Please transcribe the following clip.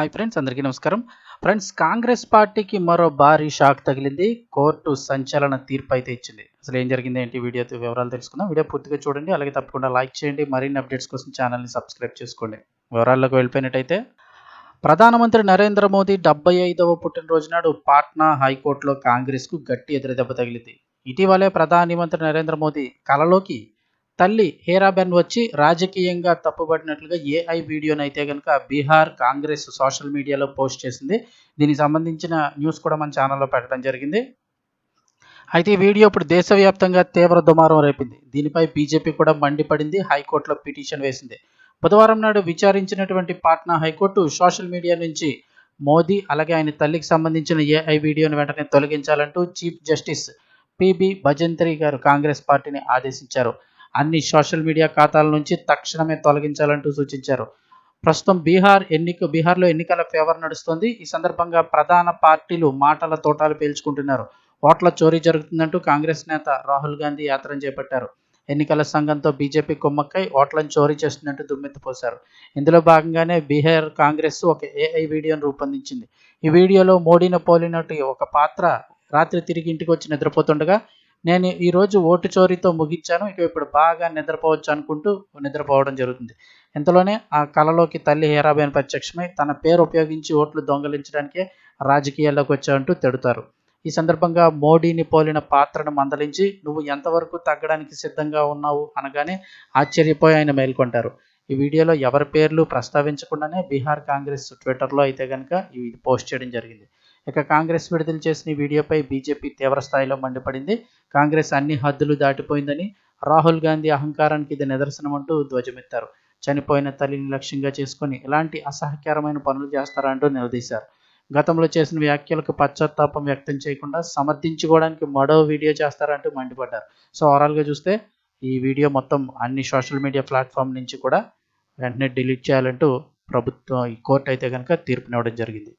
Hi friends అందరికీ నమస్కారం. Friends Congress పార్టీకి మరో భారీ షాక్ తగిలింది. కోర్టు సంచలన తీర్పు అయితే ఇచ్చింది. అసలు ఏం జరిగింది ఏంటి వీడియో వివరాలు తెలుసుకుందాం. వీడియో పూర్తిగా చూడండి. అలాగే తప్పకుండా లైక్ చేయండి. మరిన్ని అప్డేట్స్ కోసం ఛానల్ని సబ్స్క్రైబ్ చేసుకోండి. వివరాల్లోకి వెళ్ళిపోయినట్టయితే ప్రధానమంత్రి నరేంద్ర మోదీ డెబ్బై ఐదవ పుట్టినరోజు నాడు పాట్నా హైకోర్టులో కాంగ్రెస్కు గట్టి ఎదురుదెబ్బ తగిలింది. ఇటీవలే ప్రధాని మంత్రి నరేంద్ర మోదీ కలలోకి తల్లి హేరాబెన్ వచ్చి రాజకీయంగా తప్పుబడినట్లుగా ఏఐ వీడియోని అయితే కనుక బీహార్ కాంగ్రెస్ సోషల్ మీడియాలో పోస్ట్ చేసింది. దీనికి సంబంధించిన న్యూస్ కూడా మన ఛానల్లో పెట్టడం జరిగింది. అయితే ఈ వీడియో ఇప్పుడు దేశవ్యాప్తంగా తీవ్ర దుమారం రేపింది. దీనిపై బీజేపీ కూడా మండిపడింది. హైకోర్టులో పిటిషన్ వేసింది. బుధవారం నాడు విచారించినటువంటి Patna high court social media నుంచి మోదీ అలాగే ఆయన తల్లికి సంబంధించిన ఏఐ వీడియోని వెంటనే తొలగించాలంటూ చీఫ్ జస్టిస్ పిబి భజంత్రి గారు కాంగ్రెస్ పార్టీని ఆదేశించారు. అన్ని సోషల్ మీడియా ఖాతాల నుంచి తక్షణమే తొలగించాలంటూ సూచించారు. ప్రస్తుతం బీహార్ ఎన్నిక బీహార్లో ఎన్నికల ఫేవర్ నడుస్తోంది. ఈ సందర్భంగా ప్రధాన పార్టీలు మాటల తోటాలు పేల్చుకుంటున్నారు. ఓట్ల చోరీ జరుగుతుందంటూ కాంగ్రెస్ నేత రాహుల్ గాంధీ యాత్ర చేపట్టారు. ఎన్నికల సంఘంతో బీజేపీ కుమ్మక్కై ఓట్లను చోరీ చేస్తుందంటూ దుమ్మెత్తిపోశారు ఇందులో భాగంగానే బీహార్ కాంగ్రెస్ ఒక ఏఐ వీడియోను రూపొందించింది. ఈ వీడియోలో మోడీని పోలినట్టు ఒక పాత్ర రాత్రి తిరిగి ఇంటికి వచ్చి నిద్రపోతుండగా నేను ఈరోజు ఓటు చోరీతో ముగించాను. ఇక ఇప్పుడు బాగా నిద్రపోవచ్చు అనుకుంటూ నిద్రపోవడం జరుగుతుంది. ఇంతలోనే ఆ కళలోకి తల్లి హీరాబేన్ ప్రత్యక్షమై తన పేరు ఉపయోగించి ఓట్లు దొంగలించడానికే రాజకీయాల్లోకి వచ్చావంటూ తిడతారు. ఈ సందర్భంగా మోడీని పోలిన పాత్రను మందలించి నువ్వు ఎంతవరకు తగ్గడానికి సిద్ధంగా ఉన్నావు? అనగానే ఆశ్చర్యపోయి ఆయన మేల్కొంటారు. ఈ వీడియోలో ఎవరి పేర్లు ప్రస్తావించకుండానే బీహార్ కాంగ్రెస్ ట్విట్టర్లో అయితే కనుక ఇది పోస్ట్ చేయడం జరిగింది. ఇక కాంగ్రెస్ విడుదల చేసిన వీడియోపై బీజేపీ తీవ్ర స్థాయిలో మండిపడింది. కాంగ్రెస్ అన్ని హద్దులు దాటిపోయిందని రాహుల్ గాంధీ అహంకారానికి ఇది నిదర్శనం అంటూ ధ్వజమెత్తారు. చనిపోయిన తల్లిని లక్ష్యంగా చేసుకుని ఇలాంటి అసహ్యకరమైన పనులు చేస్తారా అంటూ నిలదీశారు. గతంలో చేసిన వ్యాఖ్యలకు పశ్చాత్తాపం వ్యక్తం చేయకుండా సమర్థించుకోవడానికి మరో వీడియో చేస్తారంటూ మండిపడ్డారు. సో ఓవరాల్గా చూస్తే ఈ వీడియో మొత్తం అన్ని సోషల్ మీడియా ప్లాట్ఫామ్ నుంచి కూడా వెంటనే డిలీట్ చేయాలంటూ ప్రభుత్వం ఈ కోర్టు అయితే కనుక తీర్పునివ్వడం జరిగింది.